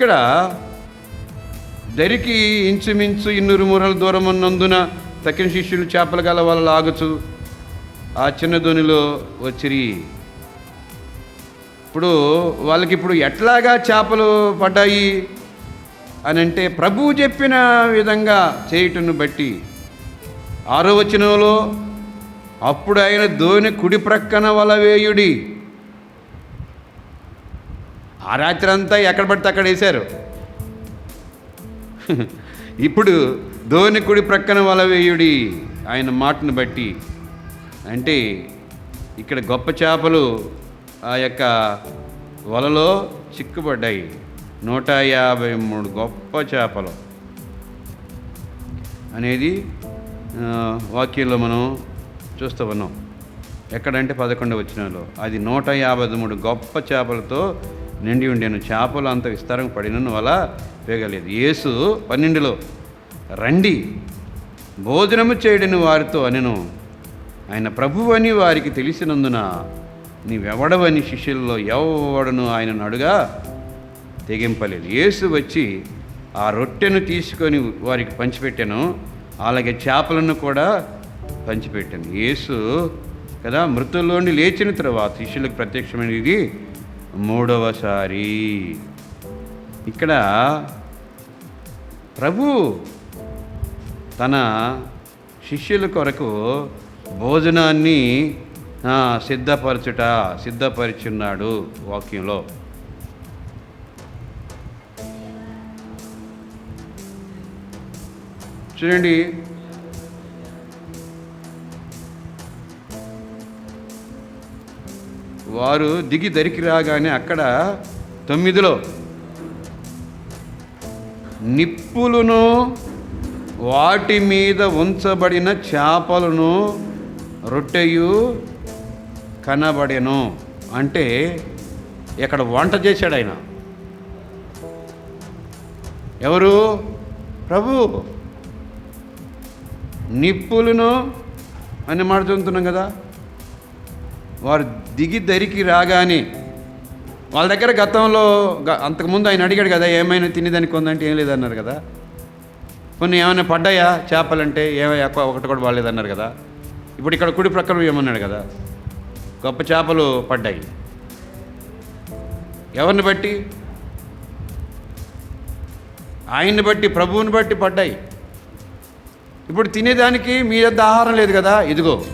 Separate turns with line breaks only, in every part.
ఇక్కడ దరికి ఇంచుమించు ఇన్నూరు మూరల దూరం ఉన్నందున తక్కిన శిష్యులు చేపలు గల వల్ల లాగుచు ఆ చిన్న ధోనిలో వచ్చిరి. ఇప్పుడు వాళ్ళకి ఇప్పుడు ఎట్లాగా చేపలు పడ్డాయి అని అంటే ప్రభువు చెప్పిన విధంగా చేయటను బట్టి ఆరో వచనంలో అప్పుడు ఆయన ధోని కుడి ప్రక్కన వలవేయుడి వేయుడి. ఆ రాత్రి అంతా ఎక్కడ పడితే అక్కడ వేశారు. ఇప్పుడు ధోని కుడి ప్రక్కన వలవేయుడి ఆయన మాటను బట్టి అంటే ఇక్కడ గొప్ప చేపలు ఆ యొక్క వలలో చిక్కుపడ్డాయి నూట యాభై మూడు గొప్ప చేపలు. అనేది వాక్యంలో మనం చూస్తూ ఉన్నాం. ఎక్కడంటే పదకొండు వచ్చినలో అది నూట యాభై మూడు గొప్ప చేపలతో నిండి ఉండేను చేపలు అంత విస్తారం పడిన వల్ల వేగలేదు. యేసు పన్నెండులో రండి భోజనము చేయడని వారితో అనెను. ఆయన ప్రభువు అని వారికి తెలిసినందున నీవెవడవని శిష్యుల్లో ఎవడను ఆయనను అడుగా? తెగింపలేదు. యేసు వచ్చి ఆ రొట్టెను తీసుకొని వారికి పంచిపెట్టాను. అలాగే చేపలను కూడా పంచిపెట్టాను. యేసు కదా మృతుల్లోని లేచిన తర్వాత శిష్యులకు ప్రత్యక్షమైనది మూడవసారి. ఇక్కడ ప్రభు తన శిష్యుల కొరకు భోజనాన్ని సిద్ధపరచుట సిద్ధపరిచున్నాడు వాక్యంలో. చూడండి వారు దిగి దరికి రాగానే అక్కడ తొమ్మిదిలో నిప్పులను వాటి మీద ఉంచబడిన చేపలను రొట్టెయు కనబడెను. అంటే ఇక్కడ వంట చేశాడు ఆయన. ఎవరు? ప్రభు. నిప్పులను అని మాట చదువుతున్నాం కదా. వారు దిగి దరికి రాగానే వాళ్ళ దగ్గర గతంలో గ- అంతకుముందు ఆయన అడిగాడు కదా ఏమైనా తినేదానికి ఉందంటే ఏం లేదన్నారు కదా. కొన్ని ఏమైనా పడ్డాయా చేపలంటే? ఏమయ్యా ఒకటి కూడా బాగాలేదన్నారు కదా. ఇప్పుడు ఇక్కడ కుడి ప్రక్కన ఏమన్నాడు కదా. గొప్ప చేపలు పడ్డాయి. ఎవరిని బట్టి? ఆయన్ని బట్టి ప్రభువుని బట్టి పడ్డాయి. ఇప్పుడు తినేదానికి మీ వద్ద ఆహారం లేదు కదా ఇదిగో.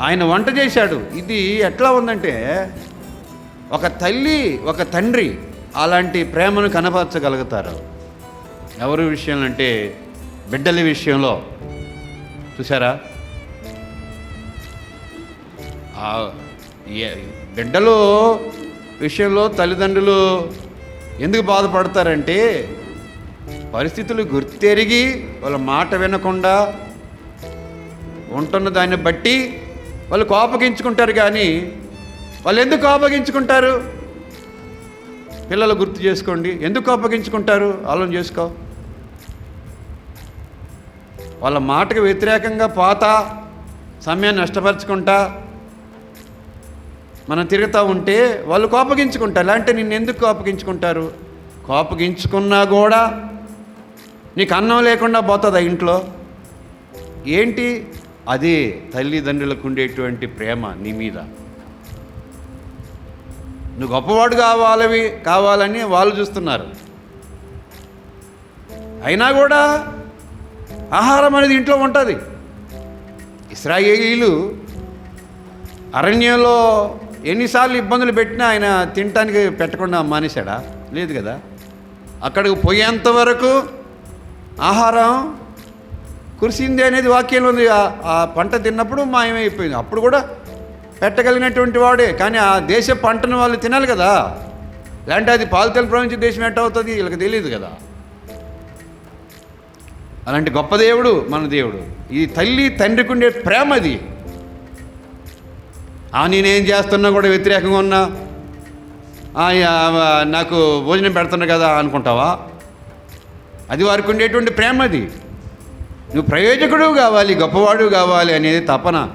ఆయన వంట చేశాడు. ఇది ఎట్లా ఉందంటే ఒక తల్లి ఒక తండ్రి అలాంటి ప్రేమను కనపరచగలుగుతారు. ఎవరి విషయంలో అంటే బిడ్డల విషయంలో చూసారా బిడ్డలు విషయంలో తల్లిదండ్రులు ఎందుకు బాధపడతారంటే పరిస్థితులు గుర్తెరిగి వాళ్ళ మాట వినకుండా ఉంటున్న దాన్ని బట్టి వాళ్ళు కోపగించుకుంటారు కానీ వాళ్ళు ఎందుకు కోపగించుకుంటారు? పిల్లలు గుర్తు చేసుకోండి. ఎందుకు కోపగించుకుంటారు? ఆలోచన చేసుకో. వాళ్ళ మాటకు వ్యతిరేకంగా పోతా సమయాన్ని నష్టపరుచుకుంటా మనం తిరుగుతూ ఉంటే వాళ్ళు కోపగించుకుంటారు. అంటే నిన్ను ఎందుకు కోపగించుకుంటారు? కోపగించుకున్నా కూడా నీకు అన్నం లేకుండా పోతుందా ఇంట్లో? ఏంటి? అది తల్లిదండ్రులకు ఉండేటువంటి ప్రేమ నీ మీద. నువ్వు గొప్పవాడు కావాలవి కావాలని వాళ్ళు చూస్తున్నారు. అయినా కూడా ఆహారం అనేది ఇంట్లో ఉంటుంది. ఇస్రాయేలీలు అరణ్యంలో ఎన్నిసార్లు ఇబ్బందులు పెట్టినా ఆయన తినటానికి పెట్టకుండా మానేశాడా? లేదు కదా. అక్కడికి పోయేంత వరకు ఆహారం కురిసింది అనేది వాక్యంలో ఉంది. ఆ- పంట తిన్నప్పుడు మాయమైపోయింది. అప్పుడు కూడా పెట్టగలిగినటువంటి వాడే. కానీ ఆ దేశ పంటను వాళ్ళు తినాలి కదా. లేదంటే అది పాలతల ప్రపంచ దేశం ఎట్ట అవుతుంది? వీళ్ళకి తెలియదు కదా. అలాంటి గొప్ప దేవుడు మన దేవుడు. ఈ తల్లి తండ్రికి ఉండే ప్రేమ అది. ఆ నేనేం చేస్తున్నా కూడా వ్యతిరేకంగా ఉన్నా. నాకు భోజనం పెడుతున్నా కదా అనుకుంటావా? అది వారికి ఉండేటువంటి ప్రేమ అది. నువ్వు ప్రయోజకుడు కావాలి గొప్పవాడు కావాలి అనేది తపన.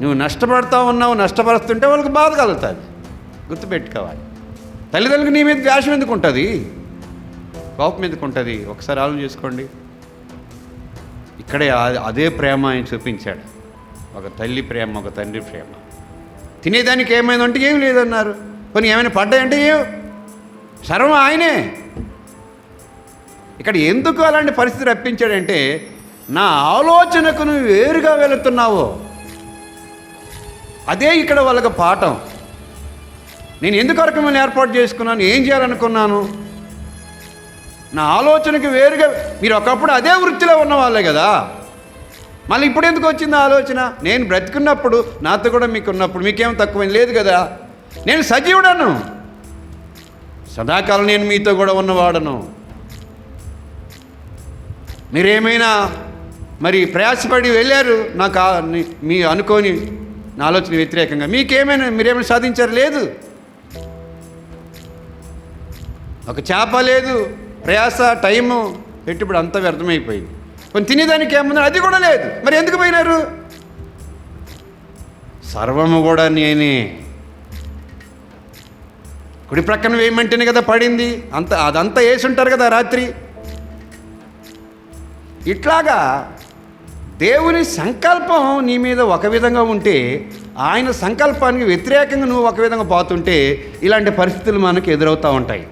నువ్వు నష్టపడతా ఉన్నావు నష్టపరుస్తుంటే వాళ్ళకి బాధ కలుగుతుంది. గుర్తుపెట్టుకోవాలి. తల్లిదండ్రులకు నీ మీద ద్వేషం ఎందుకు ఉంటుంది కోపం ఎందుకు ఉంటుంది ఒకసారి ఆలోచన చేసుకోండి. ఇక్కడే అదే ప్రేమ ఆయన చూపించాడు. ఒక తల్లి ప్రేమ ఒక తండ్రి ప్రేమ. తినేదానికి ఏమైందంటే ఏం లేదన్నారు. కొన్ని ఏమైనా పడ్డాయంటే ఏం? సర్వం ఆయనే. ఇక్కడ ఎందుకు అలాంటి పరిస్థితి రప్పించాడంటే నా ఆలోచనకు నువ్వు వేరుగా వెళుతున్నావు. అదే ఇక్కడ వాళ్ళకి పాఠం. నేను ఎందుకు మిమ్మల్ని ఏర్పాటు చేసుకున్నాను ఏం చేయాలనుకున్నాను? నా ఆలోచనకి వేరుగా మీరు ఒకప్పుడు అదే వృత్తిలో ఉన్నవాళ్ళే కదా. మళ్ళీ ఇప్పుడు ఎందుకు వచ్చింది ఆ ఆలోచన? నేను బ్రతికున్నప్పుడు నాతో కూడా మీకు ఉన్నప్పుడు మీకేం తక్కువ లేదు కదా. నేను సజీవుడను. సదాకాలం నేను మీతో కూడా ఉన్నవాడను. మీరేమైనా మరి ప్రయాసపడి వెళ్ళారు? నాకు మీ అనుకోని నా ఆలోచన వ్యతిరేకంగా. మీకేమైనా మీరేమైనా సాధించారు? లేదు. ఒక చేప లేదు ప్రయాస టైము పెట్టుబడి అంతా వ్యర్థమైపోయింది. కొన్ని తినేదానికి ఏమన్నా అది కూడా లేదు. మరి ఎందుకు పోయినారు? సర్వము కూడా నేనే. కుడి ప్రక్కన వేయమంటేనే కదా పడింది. అంత అదంతా వేసి ఉంటారు కదా రాత్రి. ఇట్లాగా దేవుని సంకల్పం నీ మీద ఒక విధంగా ఉంటే ఆయన సంకల్పానికి వ్యతిరేకంగా నువ్వు ఒక విధంగా పోతుంటే ఇలాంటి పరిస్థితులు మనకు ఎదురవుతూ ఉంటాయి.